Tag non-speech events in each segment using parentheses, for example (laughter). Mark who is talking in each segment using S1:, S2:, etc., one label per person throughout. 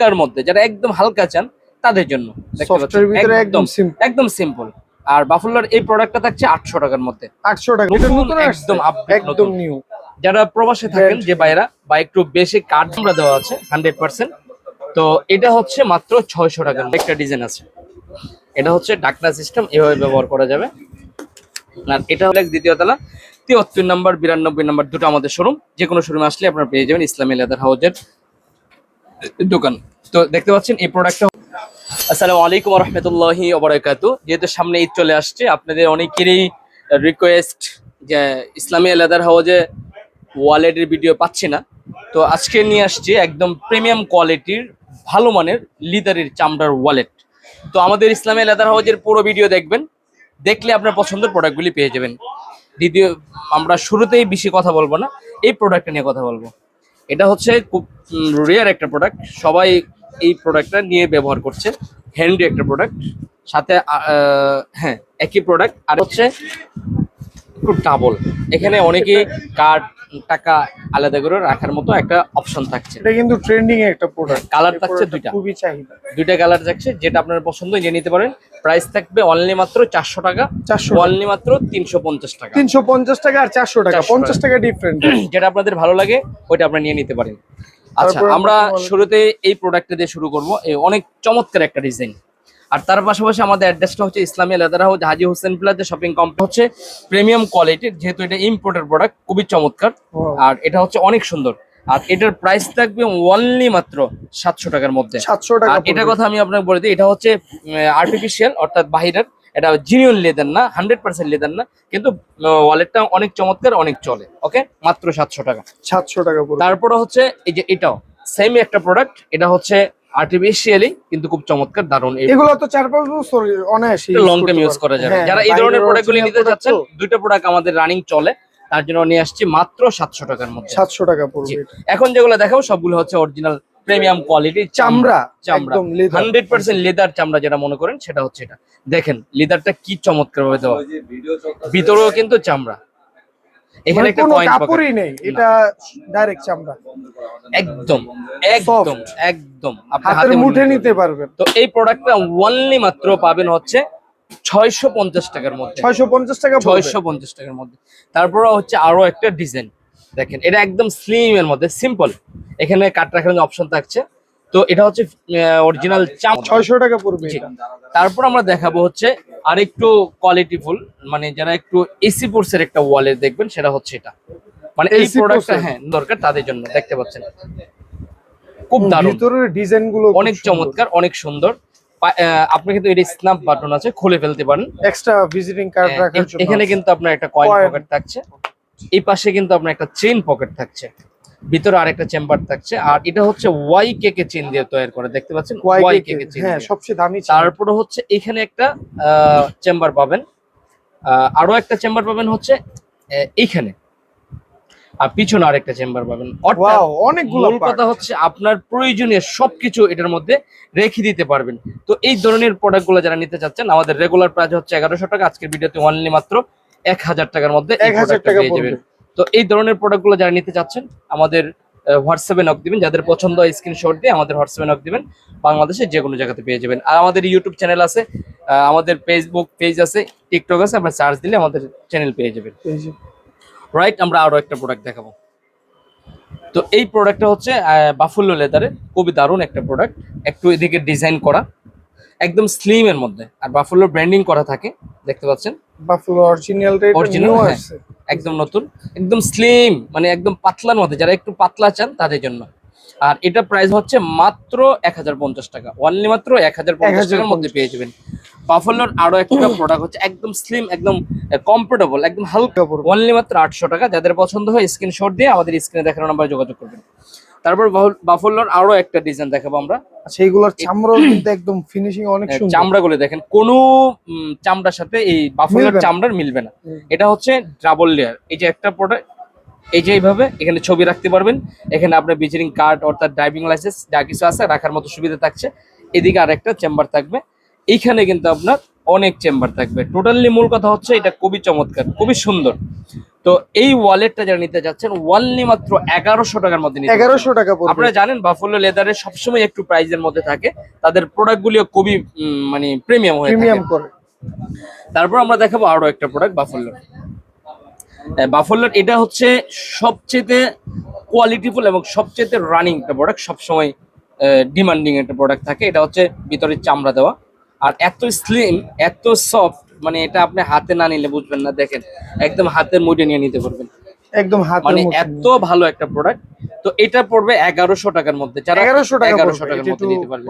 S1: তার মধ্যে যারা একদম হালকা চান তাদের জন্য।
S2: একদম সিম্পল
S1: একদম সিম্পল আর বাফুলার এই প্রোডাক্টটা থাকছে আটশো টাকার মধ্যে।
S2: আটশো টাকা।
S1: একদম
S2: একদম। নিউ
S1: যারা প্রবাসে থাকেন যে বাইরা বা একটু বেশি কার্ড আমরা দেওয়া আছে হান্ড্রেড পার্সেন্ট তো এটা হচ্ছে মাত্র ছয়শো টাকার একটা ডিজাইন আছে। এটা হচ্ছে ডাকনা সিস্টেম এভাবে ব্যবহার করা যাবে। আর এটা হলো দ্বিতীয় তলা। তিয়াত্তর নাম্বার বিরানব্বই নাম্বার দুটো আমাদের শোরুম যে কোনো শোরুমে আসলে আপনারা পেয়ে যাবেন ইসলামী লেদার হাউজের দোকান। তো দেখতে পাচ্ছেন, এই প্রোডাক্টটা আসসালামু আলাইকুম রহমতুল্লাহি ওবরাকাতু। যেহেতু সামনে ঈদ চলে আসছে, আপনাদের অনেকেরই রিকোয়েস্ট যে ইসলামী লেদার হাউজে ওয়ালেটের ভিডিও পাচ্ছি না। তো আজকে নিয়ে আসছি একদম প্রিমিয়াম কোয়ালিটির ভালো মানের লিদারের চামড়ার ওয়ালেট তো আমাদের ইসলামী লেদার হাউজের পুরো ভিডিও দেখবেন। দেখলে আপনার পছন্দের প্রোডাক্টগুলি পেয়ে যাবেন। দ্বিতীয় আমরা শুরুতেই বেশি কথা বলব না, এই প্রোডাক্টটা নিয়ে কথা বলব। এটা হচ্ছে খুব রেয়ার একটা প্রোডাক্ট সবাই এই প্রোডাক্টটা নিয়ে ব্যবহার করছে। হ্যান্ডি একটা প্রোডাক্ট সাথে হ্যাঁ একই প্রোডাক্ট আর হচ্ছে একটু ডাবল এখানে অনেকেই কার্ড টাকা আলাদা করে রাখার মতো একটা অপশন থাকছে।
S2: এটা কিন্তু ট্রেন্ডিং এর একটা প্রোডাক্ট
S1: কালার থাকছে দুইটা।
S2: খুবই চাহিদা।
S1: দুইটা কালার থাকছে যেটা আপনার পছন্দ নিয়ে নিতে পারেন। প্রাইস থাকবে অনলি মাত্র চারশো টাকা।
S2: চারশো
S1: অনলি মাত্র তিনশো পঞ্চাশ টাকা।
S2: তিনশো পঞ্চাশ টাকা আর চারশো টাকা।
S1: 400
S2: পঞ্চাশ টাকা ডিফারেন্ট
S1: যেটা আপনাদের ভালো লাগে ওইটা আপনারা নিয়ে নিতে পারেন। আচ্ছা আমরা শুরুতে এই প্রোডাক্টটা দিয়ে শুরু করব। এই অনেক চমৎকার একটা ডিজাইন আর তার পাশাপাশি আমাদের অ্যাড্রেসটা হচ্ছে Islami leather house Haji Hossain plaza shopping complex হচ্ছে প্রিমিয়াম কোয়ালিটির যেহেতু এটা ইম্পোর্টেড প্রোডাক্ট খুবই চমৎকার। আর এটা হচ্ছে অনেক সুন্দর। আর এটার প্রাইস থাকবে অনলি মাত্র সাতশো টাকার মধ্যে।
S2: সাতশো টাকা
S1: এটা কথা আমি আপনাকে বলে দিই এটা হচ্ছে আর্টিফিশিয়াল অর্থাৎ বাহিরের। এটা জিনিয়ন লেদার না হান্ড্রেড পার্সেন্ট লেদার না কিন্তু ওয়ালেটটা অনেক চমৎকার অনেক চলে ওকে মাত্র সাতশো টাকা।
S2: সাতশো টাকা
S1: তারপরে হচ্ছে এই যে এটাও সেম একটা প্রোডাক্ট এটা হচ্ছে আর্টিফিশিয়ালি কিন্তু খুব চমৎকার দারুণ
S2: এগুলো তো চার পাঁচ বছর অনায়াসে
S1: লং টাইম ইউজ করা যাবে।
S2: হ্যাঁ,
S1: যারা এই ধরনের নিতে চাচ্ছেন দুইটা প্রোডাক্ট আমাদের রানিং চলে তার জন্য নিয়ে আসছি মাত্র সাতশো টাকার মধ্যে।
S2: সাতশো টাকা। পড়বে
S1: এখন যেগুলো দেখাবো সবগুলো হচ্ছে অরিজিনাল প্রিমিয়াম কোয়ালিটি
S2: চামড়া
S1: চামড়া হান্ড্রেড পার্সেন্ট লেদার চামড়া যেটা মনে করেন সেটা হচ্ছে এটা। দেখেন লেদারটা কি চমৎকার ভাবে দেওয়া ভিতরেও কিন্তু চামড়া। এখানে
S2: মানে
S1: একটা
S2: কোনো কাপড়ই নেই এটা ডাইরেক্ট চামড়া।
S1: একদম একদম একদম। আপনি হাতে
S2: মুঠে
S1: নিতে
S2: পারবেন।
S1: তো এই প্রোডাক্টটা ওনলি মাত্র পাবেন হচ্ছে ছয়শো পঞ্চাশ টাকার মধ্যে।
S2: ছয়শো পঞ্চাশ টাকা পড়বে।
S1: ছয়শো পঞ্চাশ টাকার মধ্যে। তারপরে হচ্ছে আরও একটা ডিজাইন দেখেন এটা একদম স্লিম এর মধ্যে সিম্পল এখানে কাট রাখার অপশন থাকছে। তো এটা হচ্ছে অরিজিনাল চাম
S2: ছয়শো টাকা পড়বে এটা।
S1: তারপর আমরা দেখাবো হচ্ছে আর আরেকটু কোয়ালিটিফুল মানে যারা একটু এসি পোর্সের একটা ওয়ালেট দেখবেন সেটা হচ্ছে এটা। মানে এই প্রোডাক্টটা হ্যাঁ দরকার তাদের জন্য দেখতে পাচ্ছেন। খুব দারুণ।
S2: ভিতরের ডিজাইনগুলো
S1: অনেক চমৎকার অনেক সুন্দর। আপনি কিন্তু এটা স্ন্যাপ বাটন আছে খুলে ফেলতে পারেন।
S2: এক্সট্রা ভিজিটিং কার্ড রাখার জন্য
S1: এখানে কিন্তু আপনার একটা কয়েন পকেট থাকছে। এই পাশে কিন্তু আপনার একটা চেইন পকেট থাকছে। ভিতরে আরেকটা চেম্বার থাকছে। আর এটা হচ্ছে ওয়াই কেকে চেন দিয়ে তৈরি করে। দেখতে পাচ্ছেন? ওয়াই কেকে চেন
S2: হ্যাঁ সবচেয়ে দামি
S1: তারপরে হচ্ছে এখানে একটা চেম্বার পাবেন। আরও একটা চেম্বার পাবেন হচ্ছে এইখানে আর পিছনে আরেকটা চেম্বার পাবেন।
S2: ওয়াও অনেকগুলো
S1: কথা হচ্ছে আপনার প্রয়োজনীয় সবকিছু এটার মধ্যে রেখে দিতে পারবেন। তো এই ধরনের প্রোডাক্টগুলো যারা নিতে চাচ্ছেন আমাদের রেগুলার প্রাইস হচ্ছে এগারোশো টাকা। আজকের ভিডিওতে অনলি মাত্র এক হাজার টাকার মধ্যে এই
S2: 1000
S1: product টা
S2: টাকা
S1: পেয়ে যাবেন। তো এই ধরনের প্রোডাক্টগুলো যারা নিতে চাচ্ছেন আমাদের হোয়াটসঅ্যাপে নক দিবেন। যাদের পছন্দ হয় স্ক্রিনশট দিয়ে আমাদের হোয়াটসঅ্যাপে নক দিবেন। বাংলাদেশে যে কোনো জায়গাতে পেয়ে যাবেন। আর আমাদের ইউটিউব চ্যানেল আছে আমাদের ফেসবুক পেজ আছে টিকটক আছে আপনার সার্চ দিলে আমাদের চ্যানেল পেয়ে যাবেন। রাইট আমরা আরও একটা প্রোডাক্ট দেখাবো। তো এই প্রোডাক্টটা হচ্ছে বাফুল্লো লেদারের খুবই দারুণ একটা প্রোডাক্ট একটু এদিকে ডিজাইন করা। একদম স্লিম এর মধ্যে। আর বাফুল্লো ব্র্যান্ডিং করা থাকে দেখতে পাচ্ছেন?
S2: বাফলো অরিজিনাল
S1: হ্যাঁ। একদম নতুন একদম স্লিম মানে একদম পাতলার মধ্যে। যারা একটু পাতলা চান তাদের জন্য। আর এটা প্রাইস হচ্ছে মাত্র এক হাজার পঞ্চাশ টাকা। অনলি মাত্র এক হাজার পঞ্চাশ টাকার মধ্যে পেয়ে যাবেন। বাফলোর আরও একটা (coughs) প্রোডাক্ট হচ্ছে একদম স্লিম একদম কমফোর্টেবল একদম হালকা। অনলি মাত্র আটশো টাকা। যাদের পছন্দ হয় স্ক্রিনশট দিয়ে আমাদের স্ক্রিনে দেখানো নাম্বারে যোগাযোগ করবেন। তারপর বাফলোর আরও একটা ডিজাইন দেখাবো আমরা।
S2: সেইগুলোর চামড়াও কিন্তু একদম ফিনিশিং অনেক সুন্দর।
S1: চামড়াগুলো দেখেন কোনো চামড়ার সাথে এই বাফলোর চামড়ার মিলবে না। এটা হচ্ছে ডাবল লেয়ার এই যে একটা প্রোডাক্ট এই যে এইভাবে এখানে ছবি রাখতে পারবেন। এখানে আপনার ভিজিটিং কার্ড অর্থাৎ ড্রাইভিং লাইসেন্স যা কিছু আছে রাখার মতো সুবিধা থাকছে। এদিকে আরেকটা চেম্বার থাকবে। এইখানে কিন্তু আপনার অনেক চেম্বার থাকবে। টোটালি মূল কথা হচ্ছে এটা খুবই চমৎকার খুবই সুন্দর। তো এই ওয়ালেটটা যারা নিতে যাচ্ছেন ওয়ানলি মাত্র এগারোশো টাকার মধ্যে
S2: এগারোশো টাকা
S1: আপনারা জানেন বাফলো লেদারের সবসময় একটু প্রাইজের মধ্যে থাকে। তাদের প্রোডাক্টগুলিও খুবই মানে প্রিমিয়াম হয়ে
S2: প্রিমিয়াম করে।
S1: তারপর আমরা দেখাবো আরও একটা প্রোডাক্ট বাফল্লোর বাফল্লোর এটা হচ্ছে সবচেয়ে কোয়ালিটিফুল এবং সবচেয়ে রানিং একটা প্রোডাক্ট সবসময় ডিমান্ডিং একটা প্রোডাক্ট থাকে। এটা হচ্ছে ভিতরে চামড়া দেওয়া। আর এত স্লিম এত সফট মানে এটা আপনি হাতে না নিলে বুঝবেন না দেখেন একদম হাতের মুঠে নিয়ে নিতে পারবেন।
S2: একদম হাতের
S1: মানে এত ভালো একটা প্রোডাক্ট তো এটা পড়বে এগারোশো টাকার মধ্যে। যারা
S2: এগারোশো টাকা
S1: এগারোশো টাকার মধ্যে নিতে পারবেন।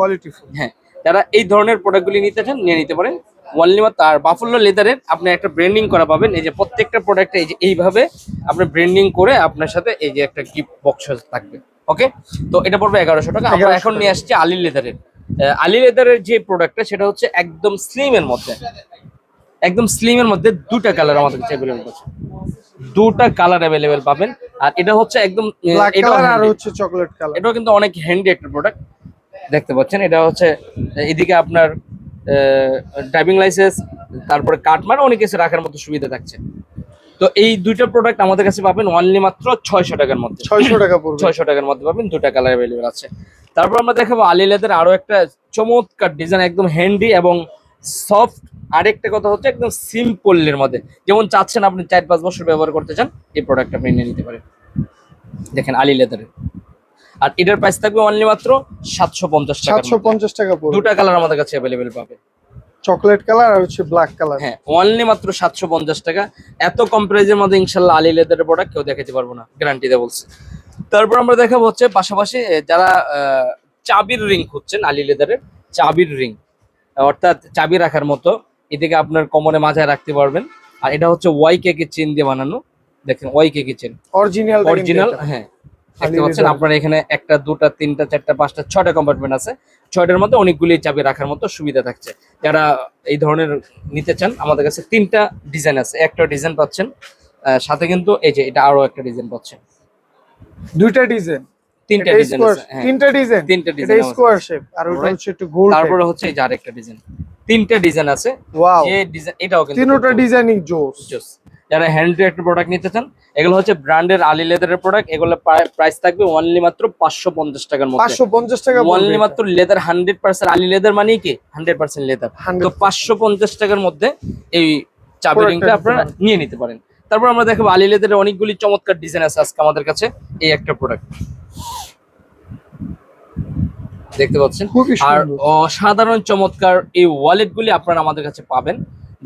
S1: হ্যাঁ যারা এই ধরনের প্রোডাক্টগুলি নিতে চান নিয়ে নিতে পারেন। ওয়ানলি মাত্র আর বাফুল্লো লেদারের আপনি একটা ব্র্যান্ডিং করা পাবেন। এই যে প্রত্যেকটা প্রোডাক্টে এই যে এইভাবে আপনি ব্র্যান্ডিং করে আপনার সাথে এই যে একটা গিফট বক্স থাকবে। ওকে তো এটা পড়বে এগারোশো টাকা। আমরা এখন নিয়ে আসছি আলি লেদারের আলি লেদারের যে প্রোডাক্টটা সেটা হচ্ছে একদম স্লিমের মধ্যে। একদম স্লিমের মধ্যে দুটা কালার আমাদের কাছে অ্যাভেলেবেল আছে। দুটা কালার অ্যাভেলেবেল পাবেন। আর এটা হচ্ছে একদম
S2: কালার আর হচ্ছে চকলেট কালার
S1: এটাও কিন্তু অনেক হ্যান্ডি একটা প্রোডাক্ট দেখতে পাচ্ছেন এটা হচ্ছে এদিকে আপনার ড্রাইভিং লাইসেন্স তারপরে কাটমার অনেক কিছু রাখার মতো সুবিধা থাকছে। তো এই দুইটা প্রোডাক্ট আমাদের কাছে পাবেন অনলি মাত্র ছয়শো টাকার মধ্যে।
S2: ছয়শো টাকা পড়বে।
S1: ছয়শো টাকার মধ্যে পাবেন দুটা কালার অ্যাভেলেবেল আছে। তারপর আমরা দেখাবো আলি লেদের আরও একটা চমৎকার ডিজাইন একদম হ্যান্ডি এবং সফট আরেকটা কথা হচ্ছে একদম সিম্পলের মধ্যে। যেমন চাচ্ছেন আপনি চার পাঁচ বছর ব্যবহার করতে চান এই প্রোডাক্ট আপনি নিয়ে নিতে পারেন। দেখেন আলি লেদারের আর এটার প্রাইস থাকবে অনলি মাত্র সাতশো পঞ্চাশ টাকা
S2: সাতশো পঞ্চাশ টাকা
S1: দুটা কালার আমাদের কাছে অ্যাভেলেবেল পাবে।
S2: চকলেট কালার আর হচ্ছে ব্ল্যাক কালার
S1: হ্যাঁ অনলি মাত্র সাতশো পঞ্চাশ টাকা। এত কম প্রাইজের মধ্যে ইনশাল্লাহ আলি লেদারের প্রোডাক্ট কেউ দেখাতে পারব না। গ্যারান্টি দিয়ে বলছে তারপর আমরা দেখাবো হচ্ছে পাশাপাশি যারা আহ, চাবির রিং খুঁজছেন আলি লেদারের চাবির রিং অর্থাৎ চাবি রাখার মতো এদিকে আপনার কোমরে মাঝায় রাখতে পারবেন। আর এটা হচ্ছে ওয়াই কেকের চেন দিয়ে বানানো। দেখেন ওয়াই কেকের চেন।
S2: অরিজিনাল
S1: অরিজিনাল হ্যাঁ। দেখতে পাচ্ছেন আপনার এখানে একটা দুটা তিনটা চারটা পাঁচটা ছয়টা কম্পার্টমেন্ট আছে। ছয়টার মধ্যে অনেকগুলি চাবি রাখার মতো সুবিধা থাকছে। যারা এই ধরনের নিতে চান আমাদের কাছে তিনটা ডিজাইন আছে। একটা ডিজাইন পাচ্ছেন সাথে কিন্তু এই যে এটা আরও একটা ডিজাইন পাচ্ছেন।
S2: দুইটা ডিজাইন।
S1: তিনটা ডিজাইন হ্যাঁ।
S2: তিনটা ডিজাইন।
S1: তিনটা
S2: এটা
S1: ডিজাইন
S2: স্কোয়ার শেপ আর ওটা হচ্ছে একটু গোল
S1: তারপরে হচ্ছে এই যে আরেকটা ডিজাইন। তিনটা ডিজাইন আছে।
S2: ওয়াও
S1: যে ডিজাইন এটাও কিন্তু
S2: তিনোটা ডিজাইনিং জোস।
S1: জোস। যারা হ্যান্ড একটা প্রোডাক্ট নিতে চান এগুলো হচ্ছে ব্র্যান্ডের আলি লেদারের প্রোডাক্ট এগুলো প্রাইস থাকবে অনলি মাত্র পাঁচশো পঞ্চাশ টাকার মধ্যে।
S2: পাঁচশো পঞ্চাশ টাকা
S1: অনলি মাত্র লেদার হান্ড্রেড পার্সেন্ট আলি লেদার মানে কি? হান্ড্রেড পার্সেন্ট লেদার তো
S2: 100%
S1: পাঁচশো পঞ্চাশ টাকার মধ্যে এই চাবি রিংটা আপনারা নিয়ে নিতে পারেন। তারপর আমরা দেখাবো আলি লেদারের অনেকগুলি চমৎকার ডিজাইন আছে আজকে আমাদের কাছে এই একটা প্রোডাক্ট দেখতে পাচ্ছেন? আর অসাধারণ চমৎকার এই ওয়ালেট গুলি আপনারা আমাদের কাছে পাবেন।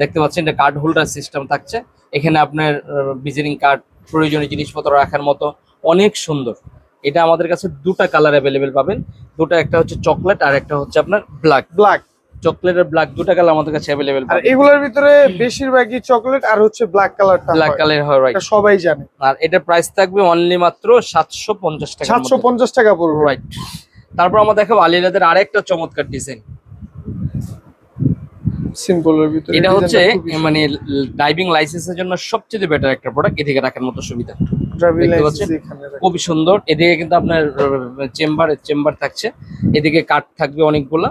S1: দেখতে পাচ্ছেন এটা কার্ড হোল্ডার সিস্টেম থাকছে। এখানে আপনার ভিজিটিং কার্ড প্রয়োজনীয় জিনিসপত্র রাখার মতো অনেক সুন্দর। এটা আমাদের কাছে দুটা কালার অ্যাভেলেবেল পাবেন। দুটো একটা হচ্ছে চকলেট আর একটা হচ্ছে আপনার ব্ল্যাক
S2: ব্ল্যাক
S1: চকলেট আর ব্ল্যাক দুটা কালার আমাদের কাছে অ্যাভেলেবেল
S2: আর এগুলোর ভিতরে বেশিরভাগই চকলেট আর হচ্ছে ব্ল্যাক কালারটা
S1: ব্ল্যাক কালার হয়। রাইট
S2: এটা সবাই জানে।
S1: আর এটার প্রাইস থাকবে অনলি মাত্র সাতশো পঞ্চাশ টাকা
S2: সাতশো পঞ্চাশ টাকা পড়বে।
S1: রাইট তারপর আমরা দেখাবো আলিলাদের আরেকটা চমৎকার ডিজাইন
S2: সিম্পলের ভিতরে
S1: এটা হচ্ছে মানে ড্রাইভিং লাইসেন্সের জন্য সবচেয়ে বেটার একটা প্রোডাক্ট এদিকে রাখার মতো সুবিধা। খুবই সুন্দর। এদিকে কিন্তু আপনার চেম্বার চেম্বার থাকছে। এদিকে কাঠ থাকবে অনেকগুলা।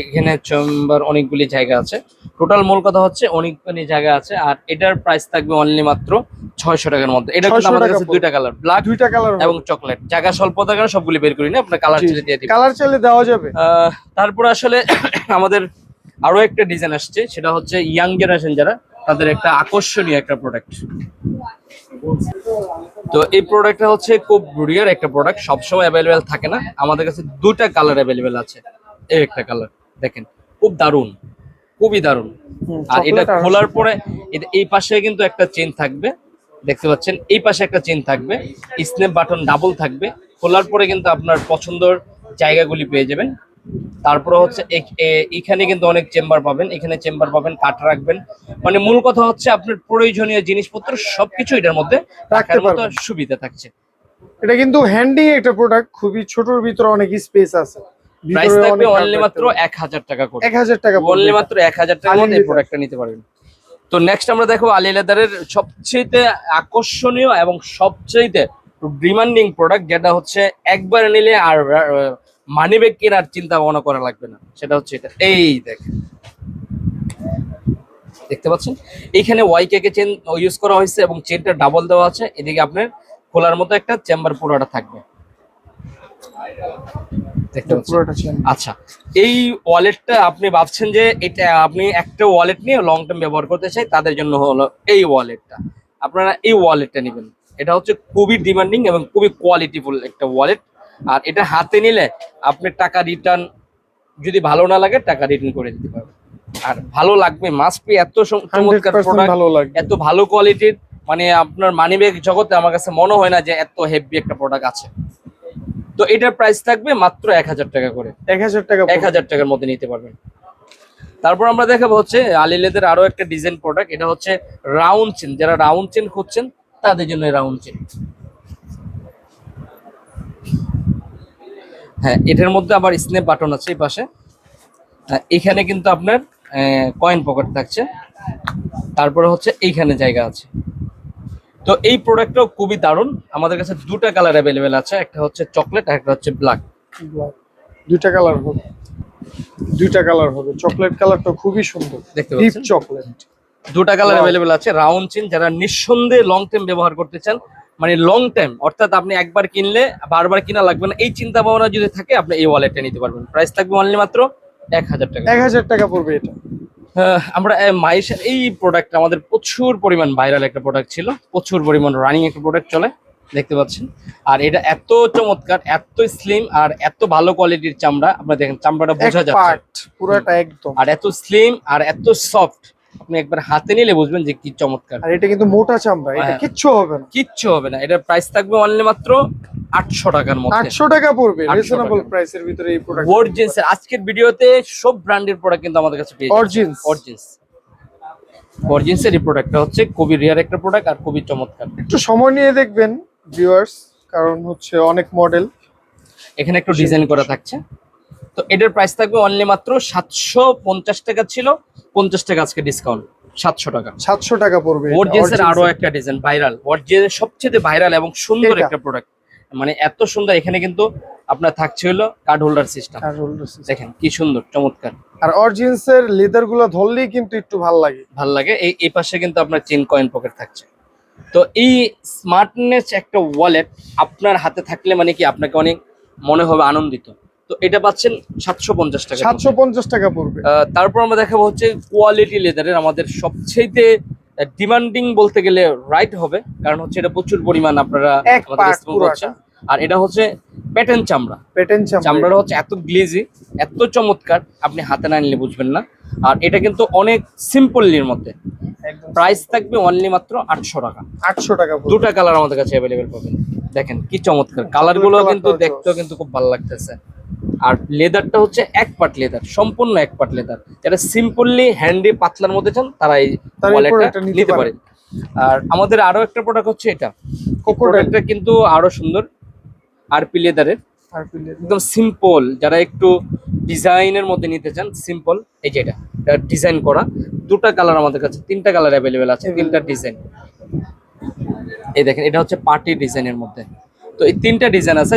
S1: এখানে চেম্বার অনেকগুলি জায়গা আছে। টোটাল মূল কথা হচ্ছে অনেকগুলি জায়গা আছে আর এটার প্রাইস থাকবে অনলি মাত্র ছয়শো টাকার মধ্যে। এটা কিন্তু আমাদের কাছে দুইটা কালার ব্ল্যাক
S2: দুইটা কালার
S1: এবং চকলেট জায়গা স্বল্প থাকার সবগুলি বের করি না আপনার কালার ছেড়ে দিয়ে দিবেন।
S2: কালার চাইলে দেওয়া যাবে।
S1: তারপর আসলে (coughs) আমাদের আরও একটা ডিজাইন আসছে সেটা হচ্ছে ইয়াং জেনারেশন যারা তাদের একটা আকর্ষণীয় একটা প্রোডাক্ট তো এই প্রোডাক্টটা হচ্ছে খুব রিয়ার একটা প্রোডাক্ট সবসময় অ্যাভেলেবেল থাকে না। আমাদের কাছে দুটা কালার অ্যাভেলেবেল আছে। এই একটা কালার দেখেন খুব দারুণ খুবই দারুণ। আর এটা খোলার পরে এই পাশে কিন্তু একটা চেন থাকবে দেখতে পাচ্ছেন এই পাশে একটা চেন থাকবে স্ন্যাপ বাটন ডাবল থাকবে খোলার পরে কিন্তু আপনার পছন্দের জায়গাগুলি পেয়ে যাবেন। তারপরে হচ্ছে এখানে কিন্তু অনেক চেম্বার পাবেন এখানে চেম্বার পাবেন কাঠ রাখবেন। মানে মূল কথা হচ্ছে আপনার প্রয়োজনীয় জিনিসপত্র সবকিছু এটার মধ্যে রাখার মতো সুবিধা থাকছে।
S2: এটা কিন্তু হ্যান্ডি একটা প্রোডাক্ট খুবই ছোটর ভিতরে অনেক স্পেস আছে।
S1: প্রাইস থাকবে অনলি মাত্র এক হাজার টাকা করে।
S2: এক হাজার টাকা
S1: অনলি মাত্র এক হাজার টাকার
S2: আলী
S1: মধ্যে এই প্রোডাক্টটা নিতে পারবেন। তো নেক্সট আমরা দেখো আলী লেদারের সবচেয়ে আকর্ষণীয় এবং সবচেয়ে ডিমান্ডিং প্রোডাক্ট যেটা হচ্ছে একবার নিলে আর মানি ব্যাগ কেনার চিন্তা ভাবনা করা লাগবে না। সেটা হচ্ছে এটা। এই দেখ। দেখতে পাচ্ছেন? এইখানে ওয়াই কেকে চেন ইউজ করা হয়েছে এবং চেনটা ডাবল দেওয়া আছে। এদিকে আপনার খোলার মতো একটা চেম্বার পুরোটা থাকবে দেখতে পাচ্ছেন
S2: পুরোটা চেন
S1: আচ্ছা এই ওয়ালেটটা আপনি ভাবছেন যে এটা আপনি একটা ওয়ালেট নিয়ে লং টার্ম ব্যবহার করতে চাই তাদের জন্য হলো এই ওয়ালেটটা। আপনারা এই ওয়ালেটটা নেবেন। এটা হচ্ছে খুবই ডিমান্ডিং এবং খুবই কোয়ালিটিফুল একটা ওয়ালেট। আর এটা হাতে নিলে আপনি টাকা রিটার্ন যদি ভালো না লাগে টাকা রিটার্ন করে দিতে পারবেন। আর ভালো লাগবে মাস্ট বি এত চমৎকার প্রোডাক্ট এত ভালো কোয়ালিটির মানে আপনার মানি ব্যাগ জগতে আমার কাছে মনে হয় না যে এত হেভি একটা প্রোডাক্ট আছে। তো এটার প্রাইস থাকবে মাত্র এক হাজার টাকা করে।
S2: এক হাজার টাকা
S1: এক হাজার টাকার মধ্যে নিতে পারবেন। তারপর আমরা দেখাবো হচ্ছে আলি লেদের আরও একটা ডিজাইন প্রোডাক্ট এটা হচ্ছে রাউন্ড চেন যারা রাউন্ড চেন খুঁজছেন তাদের জন্য রাউন্ড চেন হ্যাঁ এটার মধ্যে আবার স্নেপ বাটন আছে এই পাশে। হ্যাঁ, এখানে কিন্তু আপনার কয়েন পকেট থাকছে। তারপরে হচ্ছে এইখানে জায়গা আছে। তো এই প্রোডাক্টটাও খুবই দারুণ। আমাদের কাছে দুটা কালার অ্যাভেলেবেল আছে একটা হচ্ছে চকলেট আর একটা হচ্ছে ব্ল্যাক
S2: দুইটা কালার হবে। দুইটা কালার হবে। চকলেট কালারটা খুবই সুন্দর।
S1: দেখতে
S2: ডিপ
S1: পাচ্ছেন?
S2: চকলেট
S1: দুটা কালার. অ্যাভেলেবেল আছে রাউন্ড চেন যারা নিঃসন্দেহে লং টাইম ব্যবহার করতে চান মানে লং টাইম অর্থাৎ আপনি একবার কিনলে বারবার কিনা লাগবে না। এই চিন্তা ভাবনা যদি থাকে আপনি এই ওয়ালেটটা নিতে পারবেন। প্রাইস থাকবে অনলি মাত্র এক হাজার টাকা।
S2: এক হাজার টাকা পড়বে এটা।
S1: আমরা মাইশার এই প্রোডাক্ট আমাদের প্রচুর পরিমাণ ভাইরাল একটা প্রোডাক্ট ছিল। প্রচুর পরিমাণ রানিং একটা প্রোডাক্ট চলে দেখতে পাচ্ছেন। আর এটা এত চমৎকার এত স্লিম আর এত ভালো কোয়ালিটির চামড়া। আপনারা দেখেন চামড়াটা বোঝা যাচ্ছে।
S2: পুরোটা একদম।
S1: আর এত স্লিম আর এত সফট আপনি একবার হাতে নিলে বুঝবেন যে কি চমৎকার।
S2: আর এটা কিন্তু মোটা চামড়া এটা
S1: হ্যাঁ।
S2: কিচ্ছু হবে না।
S1: কিচ্ছু হবে না। এটার প্রাইস থাকবে অনলি মাত্র আটশো টাকার মধ্যে।
S2: আটশো টাকা পড়বে রিজনেবল প্রাইসের ভিতরে এই প্রোডাক্ট
S1: ওয়ার্জিন্স আজকের ভিডিওতে সব ব্র্যান্ডের প্রোডাক্ট কিন্তু আমাদের কাছে পেয়ে
S2: Origins।
S1: অরিজিনস অরিজিনসের এই প্রোডাক্টটা হচ্ছে খুবই রিয়ার একটা প্রোডাক্ট আর খুবই চমৎকার।
S2: একটু সময় নিয়ে দেখবেন ভিউয়ার্স কারণ হচ্ছে অনেক মডেল
S1: এখানে একটু ডিজাইন করা থাকছে। তো এটার প্রাইস থাকবে অনলি মাত্র সাতশো পঞ্চাশ টাকা ছিল পঞ্চাশ টাকা আজকে ডিসকাউন্ট সাতশো টাকা।
S2: সাতশো টাকা পড়বে Origins আরও
S1: একটা ডিজাইন ভাইরাল ওয়ার্জিনের সবচেয়ে ভাইরাল এবং সুন্দর একটা প্রোডাক্ট মানে এত সুন্দর এখানে কিন্তু আপনার থাকছে হলো কার্ড হোল্ডার সিস্টেম। দেখেন কি সুন্দর চমৎকার।
S2: আর অরিজিনস এর লেদারগুলো ধরলেই কিন্তু একটু ভালো লাগে।
S1: ভালো লাগে এই এই পাশে কিন্তু আপনার চেন কয়েন পকেট থাকছে। তো এই স্মার্টনেস একটা ওয়ালেট আপনার হাতে থাকলে মানে কি আপনাকে অনেক মনে হবে আনন্দিত। তো এটা পাচ্ছেন সাতশো পঞ্চাশ টাকা
S2: সাতশো পঞ্চাশ টাকা পড়বে।
S1: তারপর আমরা দেখাবো হচ্ছে কোয়ালিটি লেদারের আমাদের সবচেয়ে ডিমান্ডিং বলতে গেলে রাইট হবে কারণ হচ্ছে এটা প্রচুর পরিমাণ আপনারা। আর এটা হচ্ছে প্যাটার্ন চামড়া।
S2: পেটেন
S1: চামড়াটা হচ্ছে এত গ্লেজি এত চমৎকার আপনি হাতে না নিলে বুঝবেন না। আর এটা কিন্তু অনেক সিম্পলের মধ্যে। প্রাইস থাকবে অনলি মাত্র আটশো টাকা।
S2: আটশো টাকা
S1: দুটা কালার আমাদের কাছে অ্যাভেলেবেল পাবেন। দেখেন কি চমৎকার।
S2: কালারগুলো
S1: কিন্তু দেখতেও কিন্তু খুব ভালো লাগতেছে। আর লেদারটা হচ্ছে এক পার্ট লেদার সম্পূর্ণ এক পার্ট লেদার। যারা সিম্পলি হ্যান্ডি পাতলার মধ্যে চান তারা এই ওয়ালেটটা
S2: নিতে
S1: নিতে
S2: পারে।
S1: পারে। আর আমাদের আরও একটা প্রোডাক্ট হচ্ছে এটা। প্রোডাক্টটা কিন্তু আরও সুন্দর আরপি লেদারের।
S2: আর পিলে-
S1: একদম সিম্পল যারা একটু ডিজাইনের মধ্যে নিতে চান সিম্পল এই যে এটা ডিজাইন করা। দুটা কালার আমাদের কাছে তিনটা কালার অ্যাভেলেবেল আছে তিনটা ডিজাইন এই দেখেন এটা হচ্ছে পার্টি ডিজাইনের মধ্যে। তো এই তিনটা ডিজাইন আছে।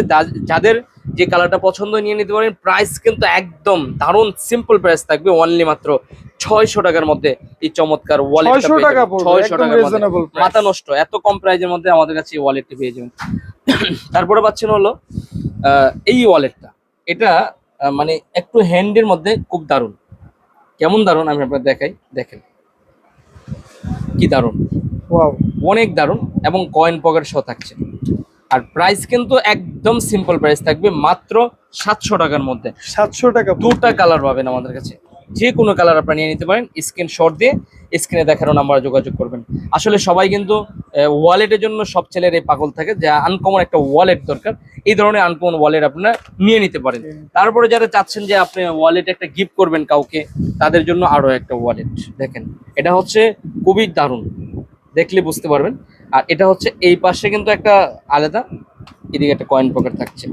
S1: যাদের যে কালারটা পছন্দ নিয়ে নিতে পারেন। প্রাইস কিন্তু একদম দারুণ সিম্পল প্রাইস থাকবে। অনলি মাত্র ছয়শো টাকার মধ্যে এই চমৎকার ওয়ালেট
S2: 600 টাকা পড়বে,
S1: ছয়শো টাকার মধ্যে। মাথা নষ্ট এত কম প্রাইজের মধ্যে আমাদের কাছে এই ওয়ালেটটি পেয়ে যাবেন। (coughs) তারপরে পাচ্ছেন হলো আহ, এই ওয়ালেটটা এটা মানে একটু হ্যান্ডের মধ্যে খুব দারুণ। কেমন দারুণ? আমি আপনার দেখাই। দেখেন। কি দারুণ। অনেক দারুণ এবং কয়েন পকেট সহ থাকছে। আর প্রাইস কিন্তু একদম সিম্পল প্রাইস থাকবে মাত্র সাতশো টাকার মধ্যে।
S2: সাতশো টাকা
S1: দুটা কালার পাবেন আমাদের কাছে। যে কোনো কালার আপনারা নিয়ে নিতে পারেন স্ক্রিন স্ক্রিনশট দিয়ে স্ক্রিনে দেখানো নাম্বারে যোগাযোগ করবেন। আসলে সবাই কিন্তু ওয়ালেটের জন্য সব ছেলের এই পাগল থাকে যে আনকমন একটা ওয়ালেট দরকার। এই ধরনের আনকমন ওয়ালেট আপনারা নিয়ে নিতে পারেন। তারপরে যারা চাচ্ছেন যে আপনি ওয়ালেট একটা গিফট করবেন কাউকে তাদের জন্য আরও একটা ওয়ালেট দেখেন এটা হচ্ছে খুবই দারুণ। দেখলে বুঝতে পারবেন। আর এটা হচ্ছে এই পাশে কিন্তু একটা আলাদা, এদিকে একটা কয়েন পকেট থাকছে।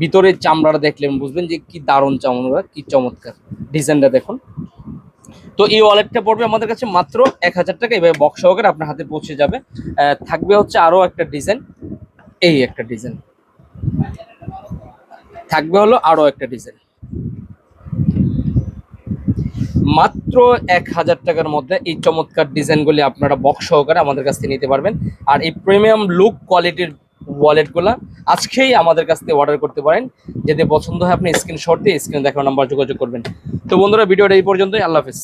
S1: ভিতরে চামড়াটা দেখলে বুঝবেন যে কি দারুণ চামড়া, কি চমৎকার ডিজাইনটা দেখুন। তো এই ওয়ালেটটা পড়বে আমাদের কাছে মাত্র এক হাজার টাকা এভাবে বক্স সহকারে আপনার হাতে পৌঁছে যাবে। থাকবে হচ্ছে আরও একটা ডিজাইন। এই একটা ডিজাইন। থাকবে হলো আরও একটা ডিজাইন। মাত্র এক হাজার টাকার মধ্যে এই চমৎকার ডিজাইনগুলি আপনারা বক্স সহকারে আমাদের কাছ থেকে নিতে পারবেন। আর এই প্রিমিয়াম লুক কোয়ালিটির ওয়ালেটগুলো আজকেই আমাদের কাছ থেকে অর্ডার করতে পারেন। যদি পছন্দ হয় আপনি স্ক্রিনশট দিয়ে স্ক্রিনে দেখার নাম্বার যোগাযোগ করবেন। তো বন্ধুরা, ভিডিওটা এই পর্যন্তই। আল্লাহ হাফিজ।